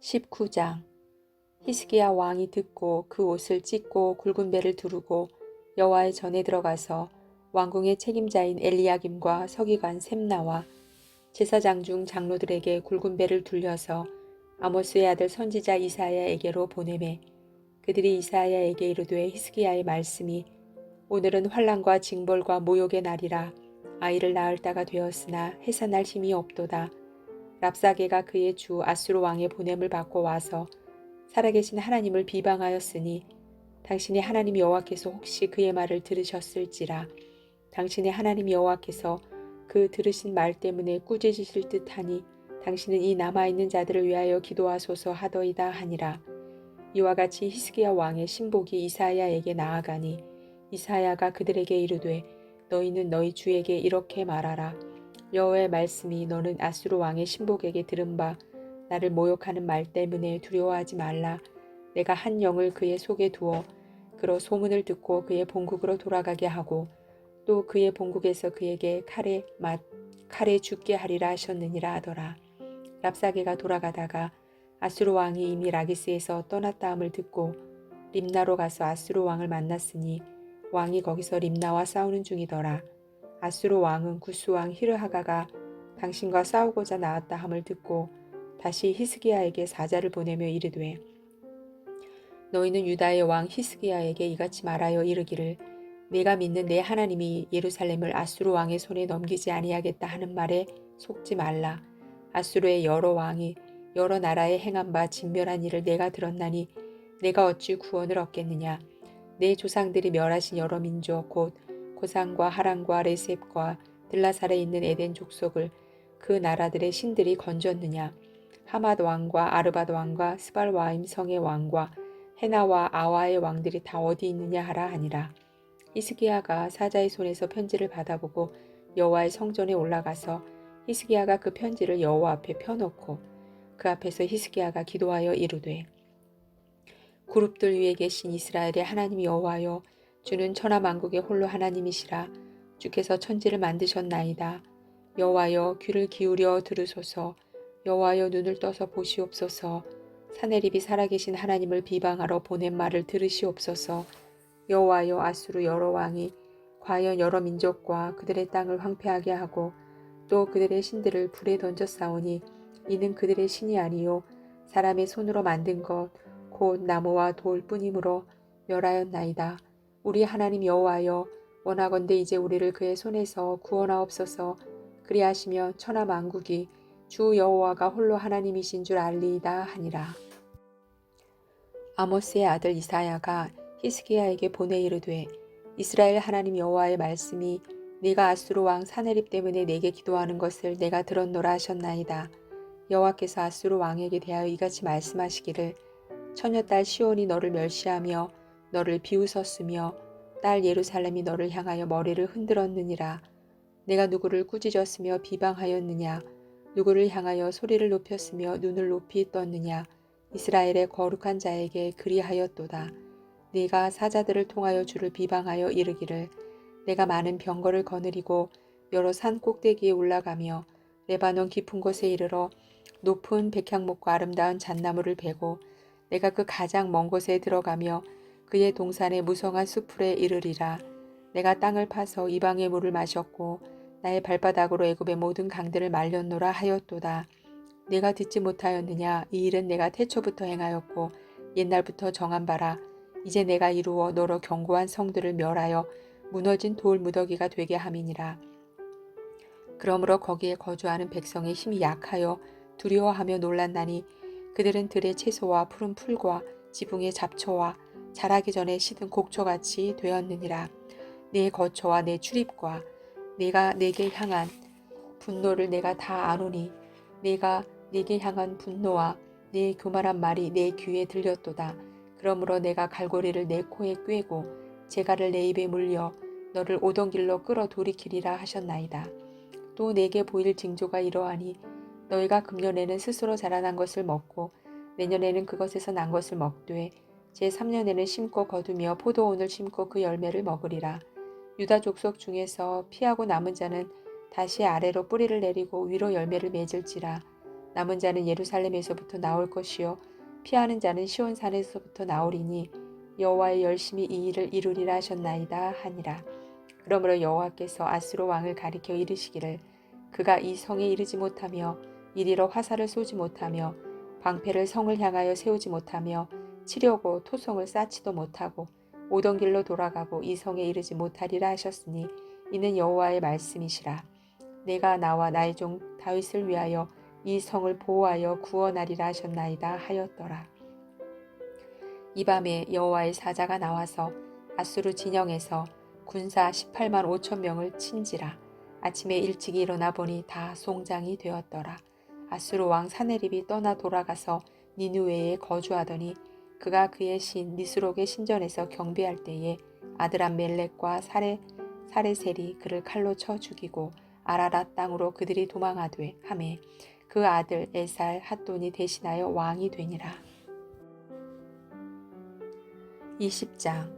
19장 히스기야 왕이 듣고 그 옷을 찢고 굵은 배를 두르고 여호와의 전에 들어가서 왕궁의 책임자인 엘리야김과 서기관 셈나와 제사장 중 장로들에게 굵은 배를 둘려서 아모스의 아들 선지자 이사야에게로 보내매 그들이 이사야에게 이르되 히스기야의 말씀이 오늘은 환란과 징벌과 모욕의 날이라 아이를 낳을 때가 되었으나 해산할 힘이 없도다. 랍사게가 그의 주 아수르 왕의 보냄을 받고 와서 살아계신 하나님을 비방하였으니 당신의 하나님 여호와께서 혹시 그의 말을 들으셨을지라. 당신의 하나님 여호와께서 그 들으신 말 때문에 꾸짖으실 듯하니 당신은 이 남아있는 자들을 위하여 기도하소서 하더이다 하니라. 이와 같이 히스기야 왕의 신복이 이사야에게 나아가니 이사야가 그들에게 이르되 너희는 너희 주에게 이렇게 말하라 여호와의 말씀이 너는 아수르 왕의 신복에게 들은 바 나를 모욕하는 말 때문에 두려워하지 말라. 내가 한 영을 그의 속에 두어 그로 소문을 듣고 그의 본국으로 돌아가게 하고 또 그의 본국에서 그에게 칼에 맞 칼에 죽게 하리라 하셨느니라 하더라. 랍사게가 돌아가다가 아수르 왕이 이미 라기스에서 떠났다함을 듣고 림나로 가서 아수르 왕을 만났으니 왕이 거기서 림나와 싸우는 중이더라. 아수르 왕은 구스 왕 히르하가가 당신과 싸우고자 나왔다 함을 듣고 다시 히스기야에게 사자를 보내며 이르되 너희는 유다의 왕 히스기야에게 이같이 말하여 이르기를 내가 믿는 내 하나님이 예루살렘을 아수르 왕의 손에 넘기지 아니하겠다 하는 말에 속지 말라. 아수르의 여러 왕이 여러 나라에 행한 바 진멸한 일을 내가 들었나니 내가 어찌 구원을 얻겠느냐? 내 조상들이 멸하신 여러 민족 곧 고산과 하란과 레셉과 들라살에 있는 에덴 족속을 그 나라들의 신들이 건졌느냐 하맛 왕과 아르바드 왕과 스발 와임 성의 왕과 헤나와 아와의 왕들이 다 어디 있느냐 하라 하니라. 히스기야가 사자의 손에서 편지를 받아보고 여호와의 성전에 올라가서 히스기야가 그 편지를 여호와 앞에 펴놓고 그 앞에서 히스기야가 기도하여 이르되 그룹들 위에 계신 이스라엘의 하나님 여호와여 주는 천하 만국의 홀로 하나님이시라 주께서 천지를 만드셨나이다. 여호와여 귀를 기울여 들으소서 여호와여 눈을 떠서 보시옵소서 사내립이 살아계신 하나님을 비방하러 보낸 말을 들으시옵소서 여호와여 아수르 여러 왕이 과연 여러 민족과 그들의 땅을 황폐하게 하고 또 그들의 신들을 불에 던져 싸우니 이는 그들의 신이 아니요 사람의 손으로 만든 것 곧 나무와 돌 뿐이므로 멸하였나이다. 우리 하나님 여호와여 원하건대 이제 우리를 그의 손에서 구원하옵소서 그리하시며 천하 만국이 주 여호와가 홀로 하나님이신 줄 알리이다 하니라. 아모스의 아들 이사야가 히스기야에게 보내 이르되 이스라엘 하나님 여호와의 말씀이 네가 아수르 왕 사네립 때문에 내게 기도하는 것을 내가 들었노라 하셨나이다. 여호와께서 아수르 왕에게 대하여 이같이 말씀하시기를 처녀딸 시온이 너를 멸시하며 너를 비웃었으며 딸 예루살렘이 너를 향하여 머리를 흔들었느니라. 내가 누구를 꾸짖었으며 비방하였느냐. 누구를 향하여 소리를 높였으며 눈을 높이 떴느냐. 이스라엘의 거룩한 자에게 그리하였도다. 네가 사자들을 통하여 주를 비방하여 이르기를 내가 많은 병거를 거느리고 여러 산 꼭대기에 올라가며 레바논 깊은 곳에 이르러 높은 백향목과 아름다운 잣나무를 베고 내가 그 가장 먼 곳에 들어가며 그의 동산의 무성한 수풀에 이르리라. 내가 땅을 파서 이방의 물을 마셨고 나의 발바닥으로 애굽의 모든 강들을 말렸노라 하였도다. 내가 듣지 못하였느냐 이 일은 내가 태초부터 행하였고 옛날부터 정한 바라 이제 내가 이루어 너로 견고한 성들을 멸하여 무너진 돌 무더기가 되게 함이니라. 그러므로 거기에 거주하는 백성의 힘이 약하여 두려워하며 놀란나니 그들은 들의 채소와 푸른 풀과 지붕의 잡초와 자라기 전에 시든 곡초같이 되었느니라. 내 거처와 내 출입과 내가 내게 향한 분노를 내가 다 아노니 내가 내게 향한 분노와 내 교만한 말이 내 귀에 들렸도다. 그러므로 내가 갈고리를 내 코에 꿰고 재갈을 내 입에 물려 너를 오던 길로 끌어 돌이키리라 하셨나이다. 또 내게 보일 징조가 이러하니 너희가 금년에는 스스로 자라난 것을 먹고 내년에는 그것에서 난 것을 먹되 제3년에는 심고 거두며 포도원을 심고 그 열매를 먹으리라. 유다 족속 중에서 피하고 남은 자는 다시 아래로 뿌리를 내리고 위로 열매를 맺을지라. 남은 자는 예루살렘에서부터 나올 것이요 피하는 자는 시온산에서부터 나오리니 여호와의 열심히 이 일을 이루리라 하셨나이다 하니라. 그러므로 여호와께서 아수르 왕을 가리켜 이르시기를 그가 이 성에 이르지 못하며 이리로 화살을 쏘지 못하며 방패를 성을 향하여 세우지 못하며 치려고 토성을 쌓지도 못하고 오던 길로 돌아가고 이 성에 이르지 못하리라 하셨으니 이는 여호와의 말씀이시라. 내가 나와 나의 종 다윗을 위하여 이 성을 보호하여 구원하리라 하셨나이다 하였더라. 이 밤에 여호와의 사자가 나와서 아수르 진영에서 군사 18만 5천 명을 친지라. 아침에 일찍 일어나 보니 다 송장이 되었더라. 아수르 왕 사네립이 떠나 돌아가서 니누웨에 거주하더니 그가 그의 신 니스록의 신전에서 경배할 때에 아들한 멜렉과 사레 사레셀이 그를 칼로 쳐 죽이고 아라랏 땅으로 그들이 도망하되 하매 그 아들 에살 핫돈이 대신하여 왕이 되니라. 20장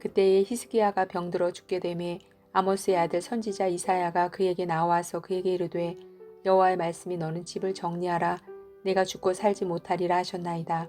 그때에 히스기야가 병들어 죽게 되매 아모스의 아들 선지자 이사야가 그에게 나와서 그에게 이르되 여호와의 말씀이 너는 집을 정리하라 내가 죽고 살지 못하리라 하셨나이다.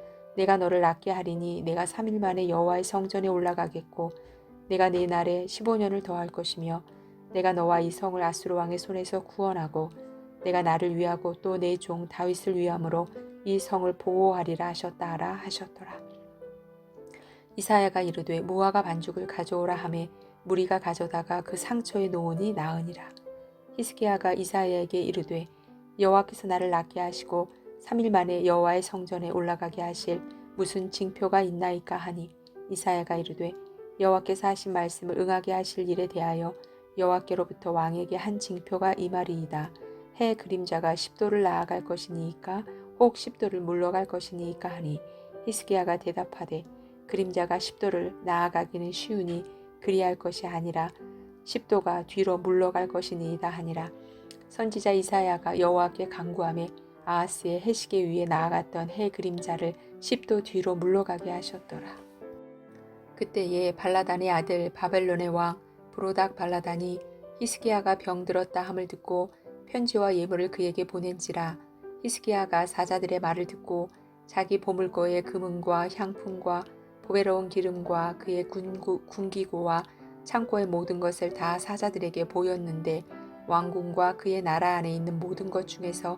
내가 너를 낫게 하리니 내가 3일 만에 여호와의 성전에 올라가겠고 내가 네 날에 15년을 더할 것이며 내가 너와 이 성을 아수르 왕의 손에서 구원하고 내가 나를 위하고 또 내 종 다윗을 위함으로 이 성을 보호하리라 하셨다 하라 하셨더라. 이사야가 이르되 무화과 반죽을 가져오라 하매 무리가 가져다가 그 상처에 놓으니 나으니라. 히스기야가 이사야에게 이르되 여호와께서 나를 낫게 하시고 3일 만에 여호와의 성전에 올라가게 하실 무슨 징표가 있나이까 하니 이사야가 이르되 여호와께서 하신 말씀을 응하게 하실 일에 대하여 여호와께로부터 왕에게 한 징표가 이 말이이다. 해 그림자가 10도를 나아갈 것이니이까 혹 10도를 물러갈 것이니이까 하니 히스기야가 대답하되 그림자가 10도를 나아가기는 쉬우니 그리할 것이 아니라 10도가 뒤로 물러갈 것이니이다 하니라. 선지자 이사야가 여호와께 간구함에 아하스의 해시계 위에 나아갔던 해 그림자를 10도 뒤로 물러가게 하셨더라. 그때에 발라단의 아들 바벨론의 왕 브로닥 발라단이 히스기야가 병들었다 함을 듣고 편지와 예물을 그에게 보낸지라 히스기야가 사자들의 말을 듣고 자기 보물고의 금은과 향품과 보배로운 기름과 그의 군구, 군기고와 창고의 모든 것을 다 사자들에게 보였는데 왕궁과 그의 나라 안에 있는 모든 것 중에서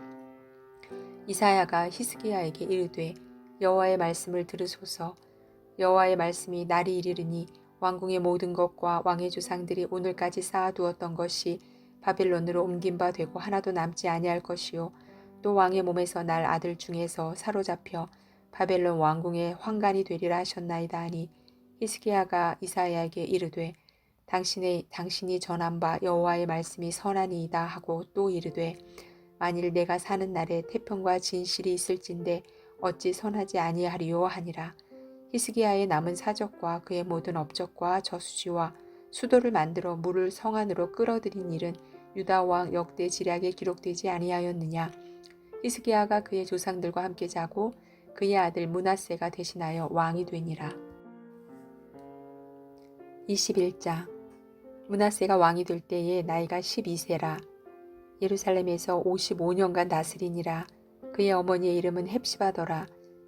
이사야가 히스기야에게 이르되 여호와의 말씀을 들으소서. 여호와의 말씀이 날이 이르르니 왕궁의 모든 것과 왕의 조상들이 오늘까지 쌓아두었던 것이 바빌론으로 옮긴 바 되고 하나도 남지 아니할 것이요. 또 왕의 몸에서 날 아들 중에서 사로잡혀 바벨론 왕궁의 황관이 되리라 하셨나이다 하니 히스기야가 이사야에게 이르되 당신의 당신이 전한 바 여호와의 말씀이 선하니이다 하고 또 이르되 만일 내가 사는 날에 태평과 진실이 있을진데 어찌 선하지 아니하리요 하니라. 히스기야의 남은 사적과 그의 모든 업적과 저수지와 수도를 만들어 물을 성 안으로 끌어들인 일은 유다 왕 역대 지략에 기록되지 아니하였느냐. 히스기야가 그의 조상들과 함께 자고 그의 아들 문하세가 대신하여 왕이 되니라. 21장. 문하세가 왕이 될 때에 나이가 12세라 예루살렘에서 55년간 다스리니라. 그의 어머니의 이름은 헵시바더라.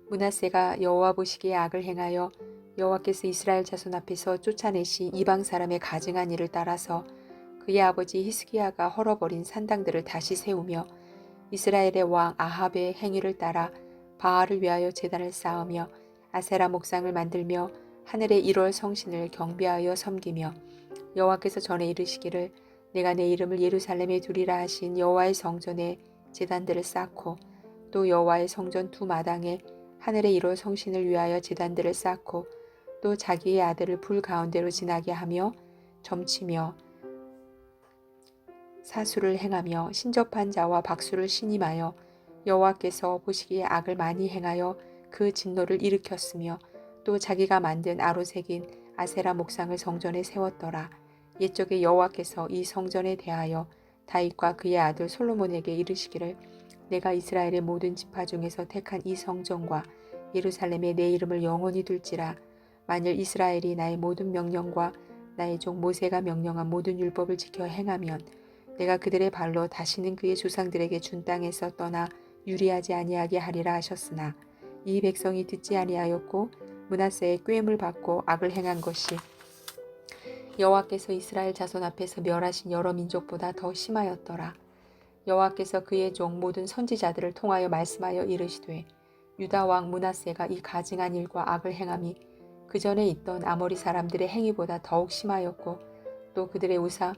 문하세가 여호와 보시기에 악을 행하여 여호와께서 이스라엘 자손 앞에서 쫓아내신 이방 사람의 가증한 일을 따라서 그의 아버지 히스기야가 헐어버린 산당들을 다시 세우며 이스라엘의 왕 아합의 행위를 따라 바알을 위하여 제단을 쌓으며 아세라 목상을 만들며 하늘의 1월 성신을 경배하여 섬기며 여호와께서 전에 이르시기를 내가 내 이름을 예루살렘에 두리라 하신 여호와의 성전에 제단들을 쌓고 또 여호와의 성전 두 마당에 하늘의 1월 성신을 위하여 제단들을 쌓고 또 자기의 아들을 불 가운데로 지나게 하며 점치며 사수를 행하며 신접한 자와 박수를 신임하여 여호와께서 보시기에 악을 많이 행하여 그 진노를 일으켰으며 또 자기가 만든 아로색인 아세라 목상을 성전에 세웠더라. 옛적에 여호와께서 이 성전에 대하여 다윗과 그의 아들 솔로몬에게 이르시기를 내가 이스라엘의 모든 지파 중에서 택한 이 성전과 예루살렘에 내 이름을 영원히 둘지라. 만일 이스라엘이 나의 모든 명령과 나의 종 모세가 명령한 모든 율법을 지켜 행하면 내가 그들의 발로 다시는 그의 조상들에게 준 땅에서 떠나 유리하지 아니하게 하리라 하셨으나 이 백성이 듣지 아니하였고 문하세의 꾀임을 받고 악을 행한 것이 여호와께서 이스라엘 자손 앞에서 멸하신 여러 민족보다 더 심하였더라. 여호와께서 그의 종 모든 선지자들을 통하여 말씀하여 이르시되 유다 왕 문하세가 이 가증한 일과 악을 행함이 그 전에 있던 아모리 사람들의 행위보다 더욱 심하였고 또 그들의 우상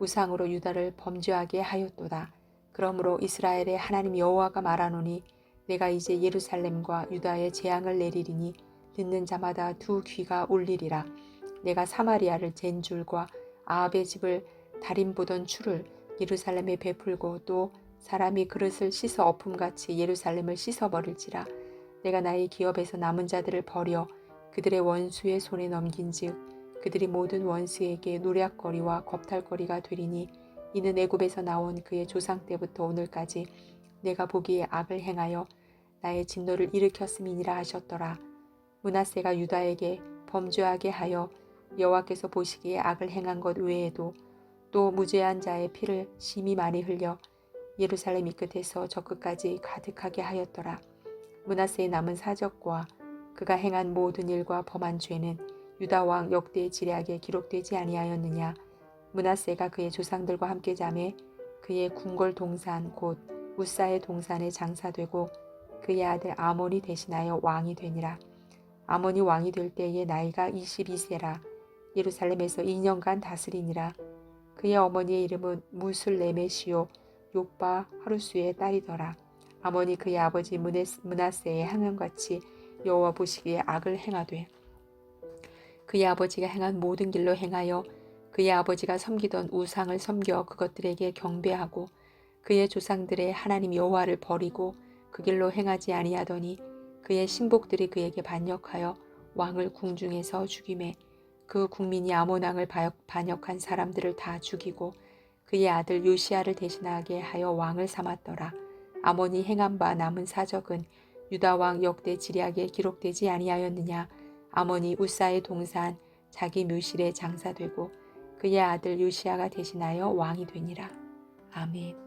우상으로 유다를 범죄하게 하였도다. 그러므로 이스라엘의 하나님 여호와가 말하노니 내가 이제 예루살렘과 유다에 재앙을 내리리니 듣는 자마다 두 귀가 울리리라. 내가 사마리아를 잰 줄과 아합의 집을 달인 보던 추를 예루살렘에 베풀고 또 사람이 그릇을 씻어 엎음같이 예루살렘을 씻어버릴지라. 내가 나의 기업에서 남은 자들을 버려 그들의 원수의 손에 넘긴즉 그들이 모든 원수에게 노략거리와 겁탈거리가 되리니 이는 애굽에서 나온 그의 조상 때부터 오늘까지 내가 보기에 악을 행하여 나의 진노를 일으켰음이니라 하셨더라. 문하세가 유다에게 범죄하게 하여 여호와께서 보시기에 악을 행한 것 외에도 또 무죄한 자의 피를 심히 많이 흘려 예루살렘 이 끝에서 저 끝까지 가득하게 하였더라. 문하세의 남은 사적과 그가 행한 모든 일과 범한 죄는 유다 왕 역대의 지략에 기록되지 아니하였느냐. 문하세가 그의 조상들과 함께 잠에 그의 궁궐 동산 곧 우사의 동산에 장사되고 그의 아들 아몬이 대신하여 왕이 되니라. 아몬이 왕이 될 때의 나이가 22세라. 예루살렘에서 2년간 다스리니라. 그의 어머니의 이름은 무술레메시오 욕바 하루수의 딸이더라. 아몬이 그의 아버지 문하세의 행함같이 여호와 보시기에 악을 행하되 그의 아버지가 행한 모든 길로 행하여 그의 아버지가 섬기던 우상을 섬겨 그것들에게 경배하고 그의 조상들의 하나님 여호와를 버리고 그 길로 행하지 아니하더니 그의 신복들이 그에게 반역하여 왕을 궁중에서 죽임에 그 국민이 아몬 왕을 반역한 사람들을 다 죽이고 그의 아들 요시아를 대신하게 하여 왕을 삼았더라. 아몬이 행한 바 남은 사적은 유다 왕 역대 지략에 기록되지 아니하였느냐. 아몬이 우사의 동산 자기 묘실에 장사되고 그의 아들 요시아가 대신하여 왕이 되니라. 아멘.